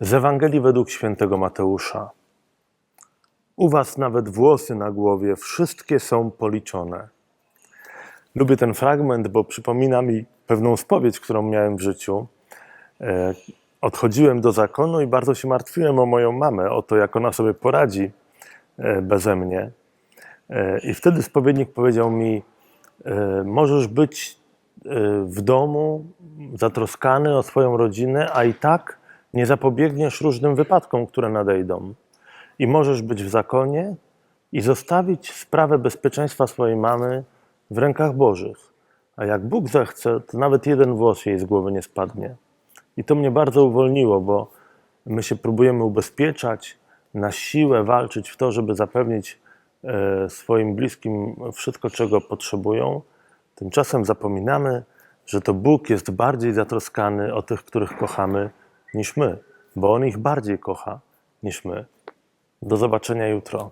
Z Ewangelii według świętego Mateusza. U was nawet włosy na głowie, wszystkie są policzone. Lubię ten fragment, bo przypomina mi pewną spowiedź, którą miałem w życiu. E, Odchodziłem do zakonu i bardzo się martwiłem o moją mamę, o to, jak ona sobie poradzi e, beze mnie. E, I wtedy spowiednik powiedział mi: Możesz być w domu zatroskany o swoją rodzinę, a i tak nie zapobiegniesz różnym wypadkom, które nadejdą. I możesz być w zakonie i zostawić sprawę bezpieczeństwa swojej mamy w rękach Bożych. A jak Bóg zechce, to nawet jeden włos jej z głowy nie spadnie. I to mnie bardzo uwolniło, bo my się próbujemy ubezpieczać, na siłę walczyć w to, żeby zapewnić e, swoim bliskim wszystko, czego potrzebują. Tymczasem zapominamy, że to Bóg jest bardziej zatroskany o tych, których kochamy, niż my, bo On ich bardziej kocha niż my. Do zobaczenia jutro.